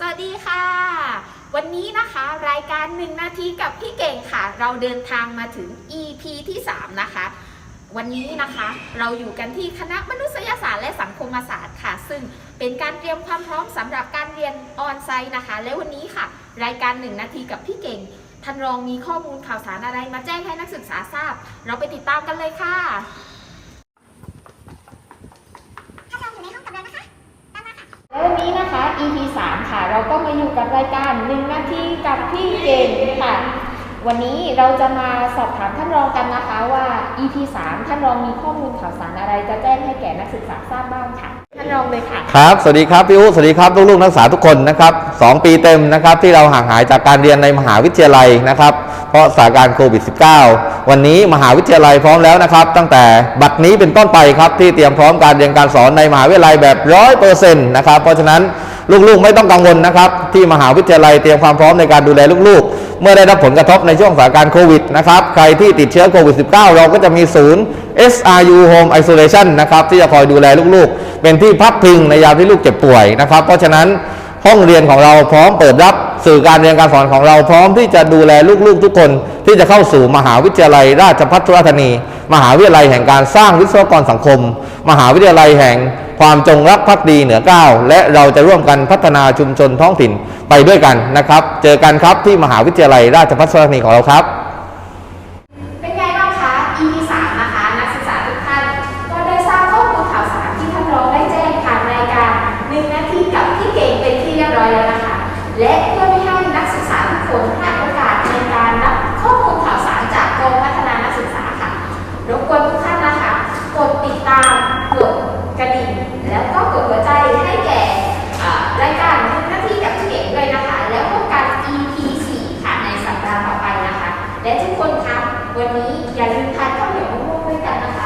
สวัสดีค่ะ วันนี้นะคะรายการ1นาทีกับพี่เก่งค่ะ เราเดินทางมาถึง EP ที่ 3 นะคะ วันนี้นะคะเราอยู่กันที่คณะมนุษยศาสตร์และสังคมศาสตร์ค่ะ ซึ่งเป็นการเตรียมความพร้อมสำหรับการเรียนออนไซต์นะคะ และวันนี้ค่ะ รายการ1นาทีกับพี่เก่งท่านรองมีข้อมูลข่าวสารอะไรมาแจ้งให้นักศึกษาทราบ เราไปติดตามกันเลยค่ะ แล้ววั นนี้นะคะ EP 3 ค่ะ เราก็มาอยู่กับรายการ1นาทีกับพี่เก่งค่ะ วันนี้เราจะมาสอบถามท่านรองกันนะคะว่า EP 3 ท่านรองมีข้อมูลข่าวสารอะไร จะแจ้งให้แก่นักศึกษาทราบบ้างค่ะ ท่านรองเลยค่ะ ครับ สวัสดีครับพี่อุสวัสดีครับลูกๆนักศึกษาทุกคนนะครับสองปีเต็มนะครับที่เราห่างหายจากการเรียนในมหาวิทยาลัยนะครับ เพราะสถานการณ์โควิด -19 วันนี้มหาวิทยาลัยพร้อมแล้วนะครับ ตั้งแต่บัดนี้เป็นต้นไปครับ ที่เตรียมพร้อมการเรียนการสอนในมหาวิทยาลัยแบบร้อยเปอร์เซ็นต์นะครับ เพราะฉะนั้นลูกๆไม่ต้องกังวลนะครับ ที่มหาวิทยาลัยเตรียมความพร้อมในการดูแลลูกๆ เมื่อได้รับผลกระทบในช่วงสถานการณ์โควิดนะครับ ใครที่ติดเชื้อโควิด -19 เราก็จะมีศูนย์ SRU Home Isolation นะครับที่จะคอยดูแลลูกๆ เป็นที่พักพิงในยามที่ลูกเจ็บป่วยนะครับ เพราะฉะนั้น ห้องเรียนของเราพร้อมเปิดรับสื่อการเรียนการสอนของเราพร้อมที่จะดูแลลูกๆทุกคน ที่จะเข้าสู่มหาวิทยาลัยราชภัฏสุราษฎร์ธานี มหาวิทยาลัยแห่งการสร้างวิศวกรสังคม มหาวิทยาลัยแห่งความจงรักภักดีเหนือเก้าวและเราจะร่วมกันพัฒนาชุมชนท้องถิ่นไปด้วยกันนะครับ เจอกันครับที่มหาวิทยาลัยราชภัฏสุราษฎร์ธานีของเราครับ และเพื่อไม่ให้นักศึกษาทุกคนพลาดโอกาสในการรับข้อมูลข่าวสารจากกรมพัฒนานักศึกษาค่ะรบกวนทุกท่านนะคะกดติดตามกดกระดิ่งแล้วก็กดหัวใจให้แก่รายการทุกหน้าที่กับเก่กด้วยนะคะ แล้วพบกัน EP 4ค่ะในสัปดาห์ต่อไปนะคะ และทุกคนคะวันนี้อย่าลืมทานข้าวเหนียวมะม่วงด้วยกันนะคะ